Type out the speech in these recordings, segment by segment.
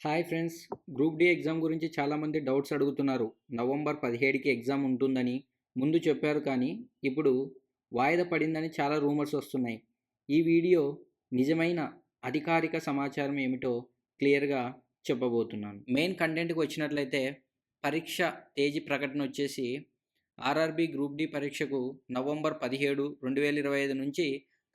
Hi friends group D exam గురించి చాలామంది doubts అడుగుతున్నారు. నవంబర్ పదిహేడుకి ఎగ్జామ్ ఉంటుందని ముందు చెప్పారు కానీ ఇప్పుడు వాయిదా పడిందని చాలా రూమర్స్ వస్తున్నాయి. ఈ వీడియో నిజమైన అధికారిక సమాచారం ఏమిటో క్లియర్గా చెప్పబోతున్నాను. మెయిన్ కంటెంట్కి వచ్చినట్లయితే పరీక్ష తేదీ ప్రకటన వచ్చేసి ఆర్ఆర్బి గ్రూప్ డి పరీక్షకు నవంబర్ పదిహేడు రెండు వేల ఇరవై ఐదు నుంచి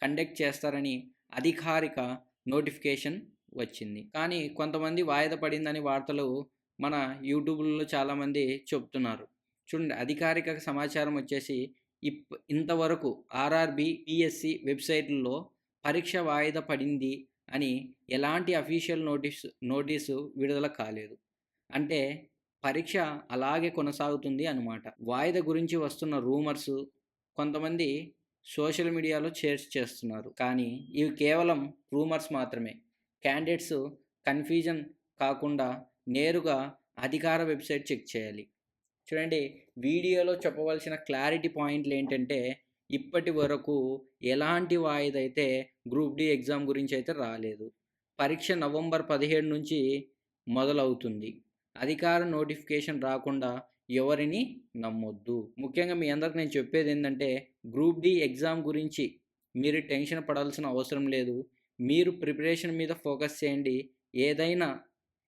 కండక్ట్ చేస్తారని అధికారిక నోటిఫికేషన్ వచ్చింది. కానీ కొంతమంది వాయిదా పడిందని వార్తలు మన యూట్యూబ్లో చాలామంది చెప్తున్నారు. చూడండి అధికారిక సమాచారం వచ్చేసి ఇప్ ఇంతవరకు ఆర్ఆర్బి పిఎస్సి వెబ్సైట్లలో పరీక్ష వాయిదా పడింది అని ఎలాంటి అఫీషియల్ నోటీస్ నోటీసు విడుదల కాలేదు. అంటే పరీక్ష అలాగే కొనసాగుతుంది అనమాట వాయిదా గురించి వస్తున్న రూమర్స్ కొంతమంది సోషల్ మీడియాలో షేర్ చేస్తున్నారు. కానీ ఇవి కేవలం రూమర్స్ మాత్రమే. క్యాండిడేట్స్ కన్ఫ్యూజన్ కాకుండా నేరుగా అధికార వెబ్సైట్ చెక్ చేయాలి. చూడండి వీడియోలో చెప్పవలసిన క్లారిటీ పాయింట్లు ఏంటంటే ఇప్పటి వరకు ఎలాంటి వాయిదా అయితే గ్రూప్ డి ఎగ్జామ్ గురించి అయితే రాలేదు. పరీక్ష నవంబర్ పదిహేడు నుంచి మొదలవుతుంది. అధికార నోటిఫికేషన్ రాకుండా ఎవరిని నమ్మొద్దు. ముఖ్యంగా మీ అందరికి నేను చెప్పేది ఏంటంటే గ్రూప్ డి ఎగ్జామ్ గురించి మీరు టెన్షన్ పడాల్సిన అవసరం లేదు. మీరు ప్రిపరేషన్ మీద ఫోకస్ చేయండి. ఏదైనా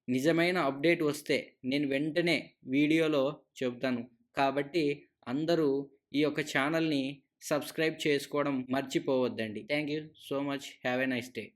నిజమైన అప్డేట్ వస్తే నేను వెంటనే వీడియోలో చెబుతాను. కాబట్టి అందరూ ఈ యొక్క ఛానల్ని సబ్స్క్రైబ్ చేసుకోవడం మర్చిపోవద్దండి. Thank you so much. Have a nice day.